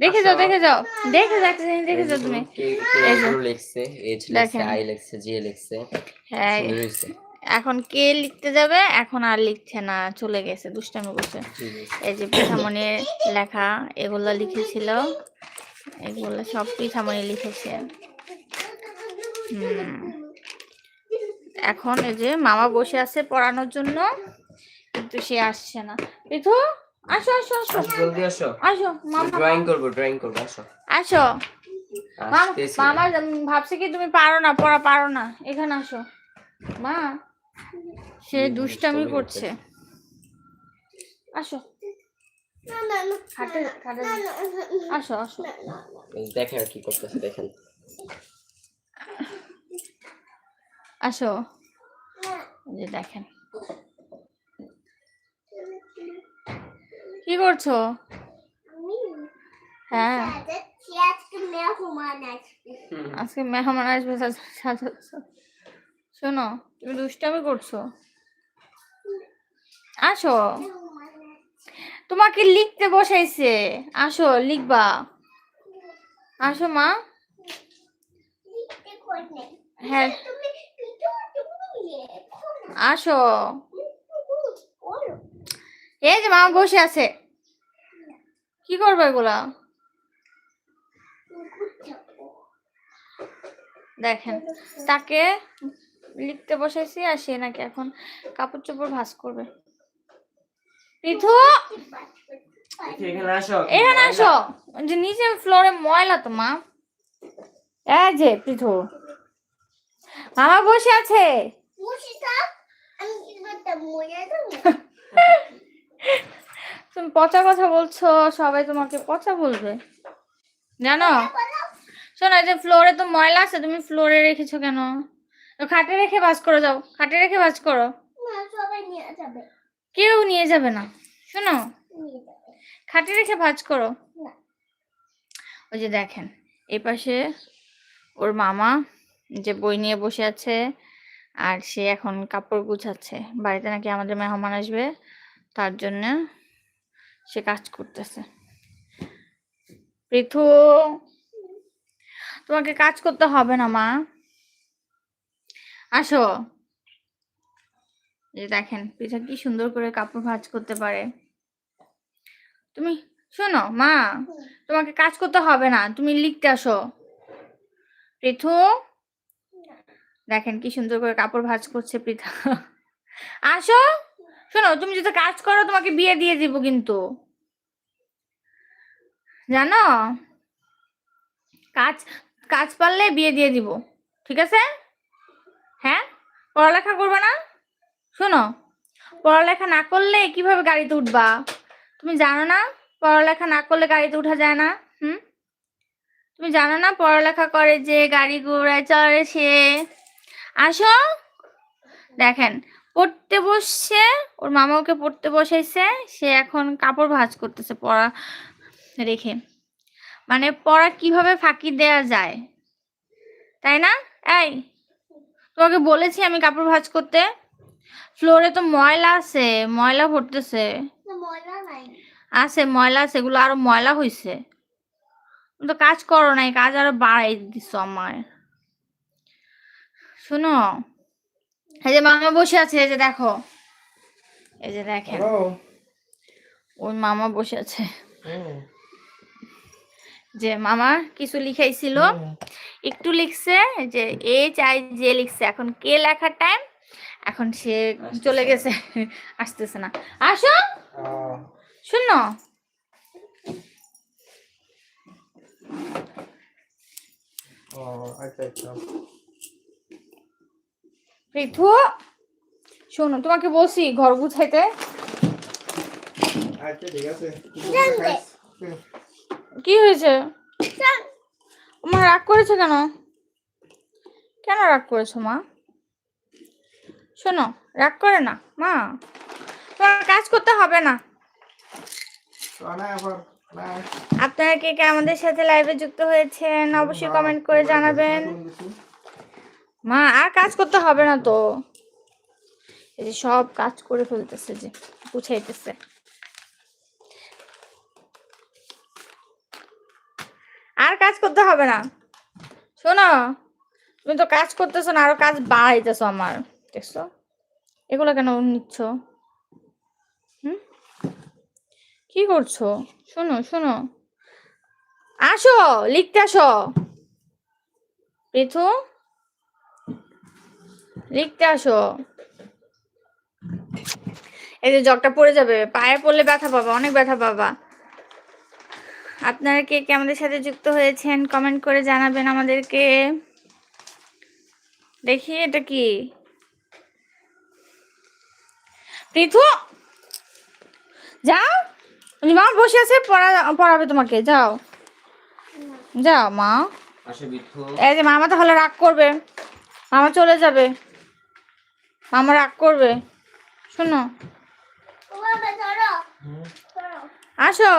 দেখে যাও দেখে যাও দেখে যাও একটা জিনিস দেখে যাও তুমি? এই যে। লিখছে এইচ লিখছে আই লিখছে জি লিখছে হ্যাঁ। এখন কে লিখতে যাবে? এখন আর লিখছে না চলে গেছে দুষ্টামি করছে। এই যে পিঠামণির লেখা এগুলো লিখেছিল। এগুলো সব পিঠামণি লিখেছে। এখন এই যে মামা বসে আছে পড়ানোর জন্য কিন্তু সে আসছে না। পিঠু আসো আসো আসো। আসো, জলদি আসো। আসো মামা। ড্রয়িং করব ড্রয়িং করব আসো। আসো। মামা মামা ভাবছে কি তুমি পারো না পড়া পারো না। এখানে আসো। মা সে দুষ্টামি করছে। আসো। আসো আসো। দেখেন কি করতেছে দেখেন। আসো। যে দেখেন। কি করছ? হ্যাঁ। আজকে মেহমান আসবে। সাজাচ্ছ। শোনো তুমি দুষ্টামি করছ? আসো। তোমাকে লিখতে বসাইছে। আসো লিখবা। আসো মা। হ্যাঁ। আসো। এই যে মামা বসে আছে। কি করবে এগুলা? দেখেন তাকে লিখতে বসেছি আর সে নাকি এখন কাপড় চোপড় ভাঁজ করবে। পৃথু! এখানে আসো। এখানে আসো। যে নিচে ফ্লোরে ময়লা তো মা। এই যে পৃথু। মামা বসে আছে। তুমি পচা কথা বলছো সবাই তোমাকে পচা বলবে। জানো? শোনো এই যে ফ্লোরে তো ময়লা আছে তুমি ফ্লোরে রেখেছো কেন? তো খাটে রেখে ভাজ করে যাও খাটে রেখে ভাজ করো। কেউ নিয়ে যাবে না শোনো? খাটে রেখে ভাজ করো। ওই যে দেখেন এই পাশে ওর মামা যে বই নিয়ে বসে আছে আর সে এখন কাপড় গুছাচ্ছে। বাড়িতে নাকি আমাদের মেহমান আসবে তার জন্য সে কাজ করতেছে। পৃথু, তোমাকে কাজ করতে হবে না, মা। আসো। এই দেখেন, পৃথা কি সুন্দর করে কাপড় ভাঁজ করতে পারে। তুমি শোনো, মা, তোমাকে কাজ করতে হবে না, তুমি লিখতে আসো। পৃথু, দেখেন কি সুন্দর করে কাপড় ভাঁজ করছে পৃথা। আসো। শোনো, তুমি যদি কাজ করো, তোমাকে বিয়ে দিয়ে দিব কিন্তু। জানো? কাজ কাজ পারলে বিয়ে দিয়ে দিব, ঠিক আছে? হ্যাঁ? পড়ালেখা করবে না? শোনো, পড়ালেখা না করলে কীভাবে গাড়িতে উঠবা? তুমি জানো না? পড়ালেখা না করলে গাড়িতে উঠা যায় না, হুম? তুমি জানো না? পড়ালেখা করে যে গাড়ি ঘোড়ায় চড়ে সে। আসো। দেখেন পড়তে বসছে ওর মামা ওকে পড়তে বসাইছে সে এখন কাপড় ভাঁজ করতেছে পড়া রেখে। মানে পড়া কীভাবে ফাঁকি দেয়া যায় তাই না? এই তোমাকে বলেছি আমি কাপড় ভাঁজ করতে। ফ্লোরে তো ময়লা আছে ময়লা ভরতেছে। আছে ময়লা আছে এগুলো আরও ময়লা হয়েছে তুমি তো কাজ করো নাই কাজ আরও বাড়াই দিছো আমার শোনো এই যে মামা বসে আছে এই যে দেখো। এই যে দেখেন। ওই মামা বসে আছে। যে মামা কিছু লিখাইছিল। একটু লিখছে যে এ চাই যে লিখছে। এখন কে লেখার টাইম এখন সে চলে গেছে। আসতেছে না। আসো। শুনো। পৃথু শোনো তোমাকে বলছি ঘর গুছাইতে। আচ্ছা কি হয়েছে? মা রাগ করেছ কেন? কেন রাগ করেছ মা? শোনো রাগ করে না মা। তোমার কাজ করতে হবে না। আপনারা কে কে আমাদের সাথে লাইভে যুক্ত হয়েছেন অবশ্যই কমেন্ট করে জানাবেন। মা, আর কাজ করতে হবে না তো। এই যে সব কাজ করে ফেলতেছে যে, গুছাইতেছে। করতে হবে না। শোনো, তুমি তো কাজ করতেছো না, আরও কাজ বাড়াইতেছো আমার, দেখছ? এগুলো কেন নিচ্ছ? হুম? কি করছ? শোনো শোনো। আসো, লিখতে আসো। পৃথু লিখতে আসো। এই যে জগটা পড়ে যাবে পায়ে পড়লে ব্যথা পাবা অনেক ব্যথা পাবা। আপনারা কে কে আমাদের সাথে যুক্ত হয়েছেন কমেন্ট করে জানাবেন আমাদেরকে। দেখি এটা কি? পৃথু যাও। মা বসে আছে পড়া পড়াবে তোমাকে যাও। যাও মা। এই যে মামা তাহলে রাগ করবে মামা চলে যাবে। মামা রাগ করবে। শোনো। আসো।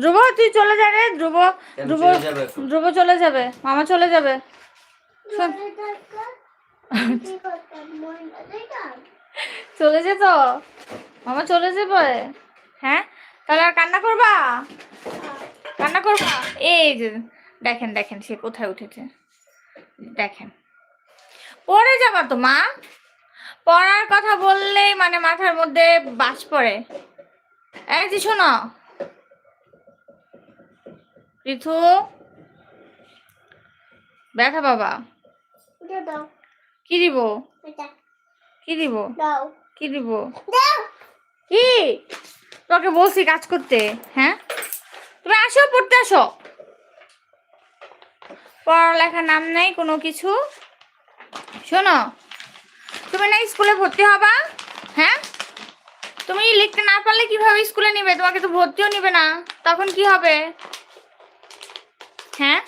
ধ্রুব তুই চলে যা রে। ধ্রুব ধ্রুব চলে যাবে এখন? ধ্রুব চলে যাবে। মামা চলে যাবে। শোন। চলে যেত মামা চলে যাবে। হ্যাঁ? তাহলে আর কান্না করবা? কান্না করবা? এই যে দেখেন দেখেন সে কোথায় উঠেছে। দেখেন। পড়ে যাবা তো মা? পড়ার কথা বললেই মানে মাথার মধ্যে বাস পড়ে। এই যে শোনো। পৃথু ব্যথা বাবা কি দিব? কি দিব? কি দিব? কি? তোকে বলছি কাজ করতে হ্যাঁ? তুমি আসো পড়তে আসো। পড়ালেখার নাম নেই কোনো কিছু। শোনো, তুমি না স্কুলে ভর্তি হবা? হ্যাঁ? তুমি লিখতে না পারলে কীভাবে স্কুলে নিবে? তোমাকে তো ভর্তিও নিবে না। তখন কি হবে? হ্যাঁ?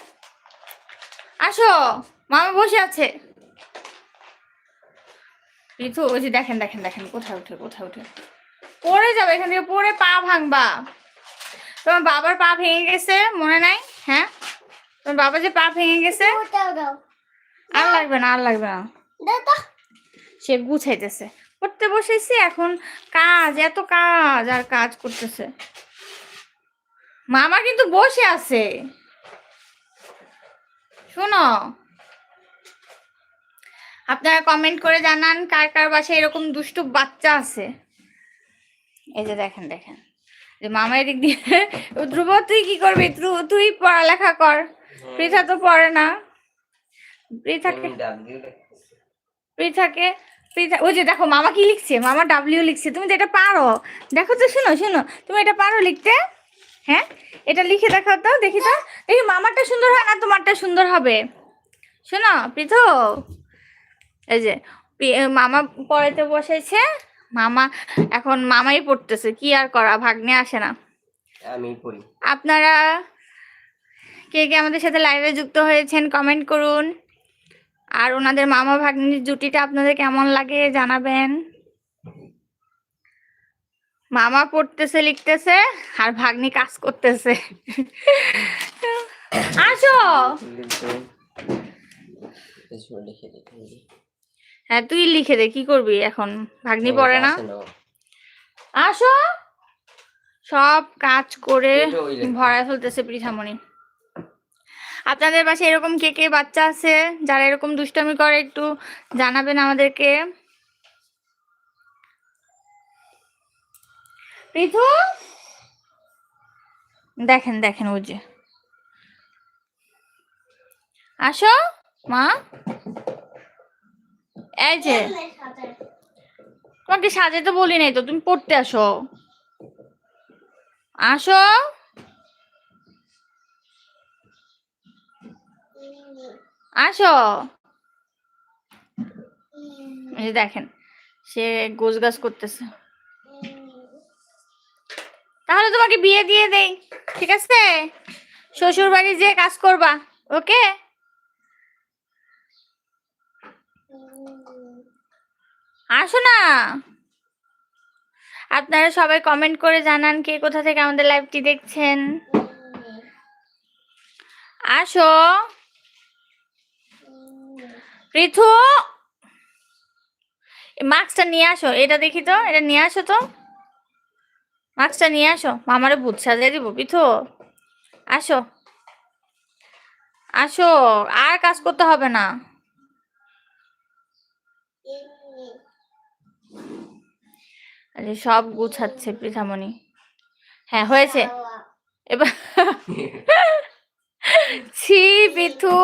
আসো, মামা বসে আছে। ঋতু, ওই যে দেখেন দেখেন দেখেন, কোথায় উঠে কোথায় উঠে? পড়ে যাবে, এখান থেকে পড়ে পা ভাঙবা। তোমার বাবার পা ভেঙে গেছে, মনে নাই? হ্যাঁ? তোমার বাবা যে পা ভেঙে গেছে? আর লাগবে না আর লাগবে না। সে গুছাইতেছে। পড়তে বসেছি এখন কাজ এত কাজ আর কাজ করতেছে। মামা কিন্তু বসে আছে। শোনো। আপনারা কমেন্ট করে জানান কার কার বাসায় এরকম দুষ্টু বাচ্চা আছে। এই যে দেখেন দেখেন। যে মামা এদিক দিয়ে ধ্রুব তুই কি করবি? ধ্রু- তুই পড়ালেখা কর। পৃথা তো পড়ে না। পৃথাকে পৃথাকে পৃথা ওই যে দেখো মামা কি লিখছে? মামা ডাব্লিউ লিখছে। তুমি তো এটা পারো। দেখো তো শোনো শোনো। তুমি এটা পারো লিখতে? হ্যাঁ? এটা লিখে দেখাও তো দেখি তো। দেখি মামারটা সুন্দর হয় না তোমারটা সুন্দর হবে? শোনো পৃথ। এই যে মামা পড়াতে বসেছে। মামা এখন মামাই পড়তেছে। কি আর করা ভাগ্নে আসে না। আমি পড়ি। আপনারা কে কে আমাদের সাথে লাইভে যুক্ত হয়েছেন কমেন্ট করুন। আর ওনাদের মামা ভাগ্নির জুটিটা আপনাদের কেমন লাগে জানাবেন? মামা পড়তেছে লিখতেছে আর ভাগ্নি কাজ করতেছে। আসো। হ্যাঁ তুই লিখে দে কি করবি এখন? ভাগ্নি পড়ে না? আসো। সব কাজ করে। ভরায় ফেলতেছে পৃথামণি। আপনাদের পাশে এরকম কে কে বাচ্চা আছে? যারা এরকম দুষ্টামি করে, একটু জানাবেন আমাদেরকে। দেখেন দেখেন, ওই যে। আসো, মা। এই যে। তোমাকে সাজাতে বলি নাই তো, তুমি পড়তে আসো। আসো। আসো। দেখেন, সে গোছ গাছ করতেছে। তাহলে তোমাকে বিয়ে দিয়ে দেই, ঠিক আছে? শ্বশুর বাড়ি যেয়ে কাজ করবা, ওকে? আসো না। আপনারা সবাই কমেন্ট করে জানান কে কোথা থেকে আমাদের লাইভটি দেখছেন। আসো। পৃথু মাস্কটা নিয়ে আসো এটা দেখি তো এটা নিয়ে আসো তো। মাস্কটা নিয়ে আসো মামারে ভূত সাজিয়ে দিব পৃথু আসো। আসো আর কাজ করতে হবে না। আরে সব গুছাচ্ছে পৃথামণি হ্যাঁ হয়েছে। এবার ছি পিথু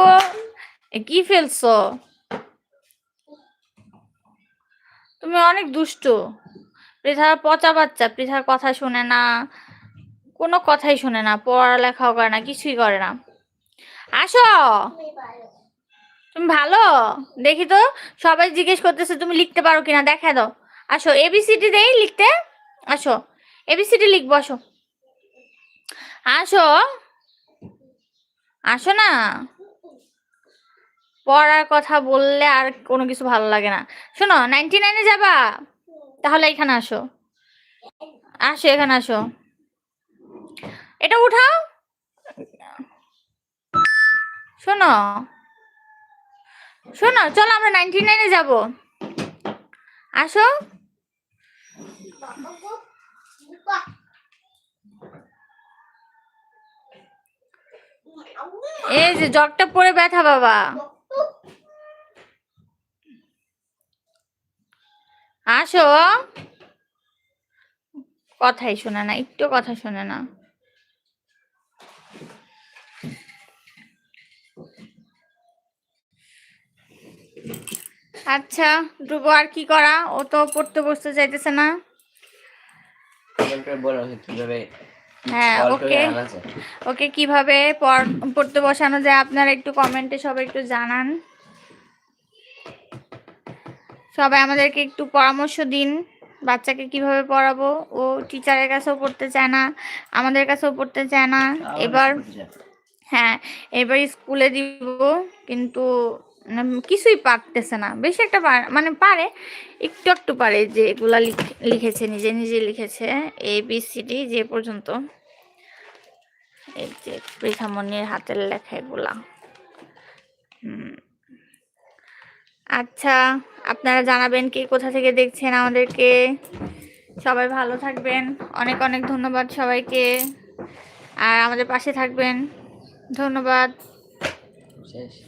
কি ফেলছো? তুমি অনেক দুষ্ট। পৃথার পচা বাচ্চা, পৃথার কথা শুনে না, কোনো কথাই শুনে না, পড়ালেখাও করে না, কিছুই করে না। আসো। তুমি ভালো? দেখি তো, সবাই জিজ্ঞেস করতেছে তুমি লিখতে পারো কিনা দেখা দাও। আসো এবিসিডি দেই লিখতে। আসো এবিসিডি লিখব, আসো। আসো। আসো না। পড়ার কথা বললে আর কোনো কিছু ভালো লাগে না। শোনো নাইনটি নাইনে যাবা? তাহলে এখানে আসো। আসো, এখানে আসো। এটা উঠাও। শোনো শোনো, চলো আমরা নাইনটি নাইনে যাব। আসো। এই যে জগটা পরে ব্যথা বাবা। আসো। কথাই শোনে না একটু কথা শোনে না। আচ্ছা ধ্রুব আর কি করা? ও তো পড়তে বসতে চাইতেছে না। হ্যাঁ ওকে। ওকে কীভাবে পড়তে বসানো যায়? আপনারা একটু কমেন্টে সবাই একটু জানান। সবাই আমাদেরকে একটু পরামর্শ দিন। বাচ্চাকে কীভাবে পড়াবো? ও টিচারের কাছেও পড়তে চায় না আমাদের কাছেও পড়তে চায় না। এবার হ্যাঁ এবার স্কুলে দিব কিন্তু কিছুই পারতেছে না। বেশি একটা মানে পারে একটু একটু পারে যে এগুলা লিখ- লিখেছে নিজে নিজে লিখেছে এ বি সি ডি যে পর্যন্ত। এই যে পৃথামণির হাতের লেখা এগুলা। হুম। আচ্ছা আপনারা জানাবেন কে কোথা থেকে দেখছেন আমাদেরকে। সবাই ভালো থাকবেন। অনেক অনেক ধন্যবাদ সবাইকে। আর আমাদের পাশে থাকবেন। ধন্যবাদ। শেষ।